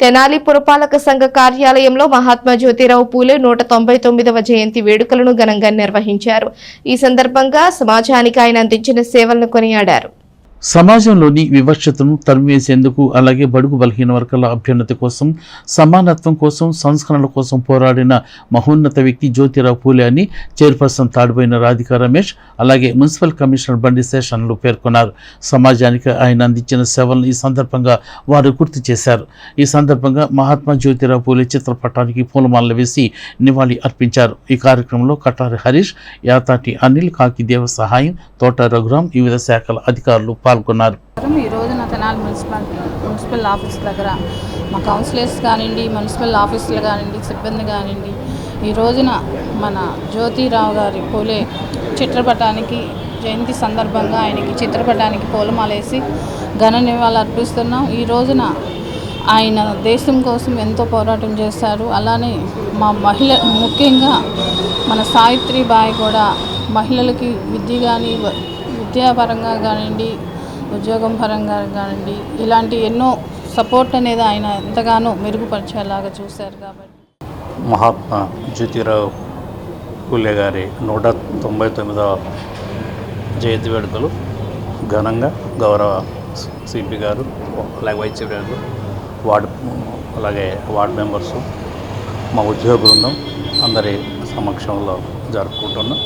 తెనాలి పురపాలక సంఘ కార్యాలయంలో మహాత్మా జ్యోతిరావు పూలే నూట తొంభై తొమ్మిదవ జయంతి వేడుకలను ఘనంగా నిర్వహించారు. ఈ సందర్భంగా సమాజానికి ఆయన అందించిన సేవలను కొనియాడారు. సమాజంలోని వివక్షతను తరిమివేసేందుకు అలాగే బడుగు బలహీన వర్గాల అభ్యున్నతి కోసం సమానత్వం కోసం సంస్కరణల కోసం పోరాడిన మహోన్నత వ్యక్తి జ్యోతిరావు పూలే అని చైర్పర్సన్ తాడిపోయిన రాధిక రమేష్ అలాగే మున్సిపల్ కమిషనర్ బండి శేషన్లు పేర్కొన్నారు. సమాజానికి ఆయన అందించిన సేవలను ఈ సందర్భంగా వారు గుర్తు చేశారు. ఈ సందర్భంగా మహాత్మా జ్యోతిరావు పూలే చిత్రపటానికి పూలమాలలు వేసి నివాళి అర్పించారు. ఈ కార్యక్రమంలో కటారి హరీష్ యాతాటి అనిల్ కాకిదేవ సహాయం తోట రఘురాం వివిధ శాఖల అధికారులు పాల్గొన్నారు. ఈ రోజున తెనాలి మున్సిపల్ మున్సిపల్ ఆఫీస్ దగ్గర మా కౌన్సిలర్స్ కానివ్వండి మున్సిపల్ ఆఫీసులు కానివ్వండి సిబ్బంది కానివ్వండి ఈ రోజున మన జ్యోతిరావు గారి పూలే చిత్రపటానికి జయంతి సందర్భంగా ఆయనకి చిత్రపటానికి పూలమాలేసి ఘన నివాళులు అర్పిస్తున్నాం. ఈ రోజున ఆయన దేశం కోసం ఎంతో పోరాటం చేశారు. అలానే మా మహిళ ముఖ్యంగా మన సావిత్రిబాయి కూడా మహిళలకి విద్య కానీ విద్యాపరంగా కానివ్వండి ఉద్యోగం పరంగా కానివ్వండి ఇలాంటి ఎన్నో సపోర్ట్ అనేది ఆయన ఎంతగానో మెరుగుపరిచేలాగా చూశారు కాబట్టి. మహాత్మా జ్యోతిరావు పూలే గారి నూట తొంభై తొమ్మిదవ జయంతి వేడుకలు ఘనంగా గౌరవ సిపి గారు అలాగే వైస్ చీఫ్ గారు వార్డు అలాగే వార్డు మెంబర్సు మా ఉద్యోగ బృందం అందరి సమక్షంలో జరుపుకుంటున్నాం.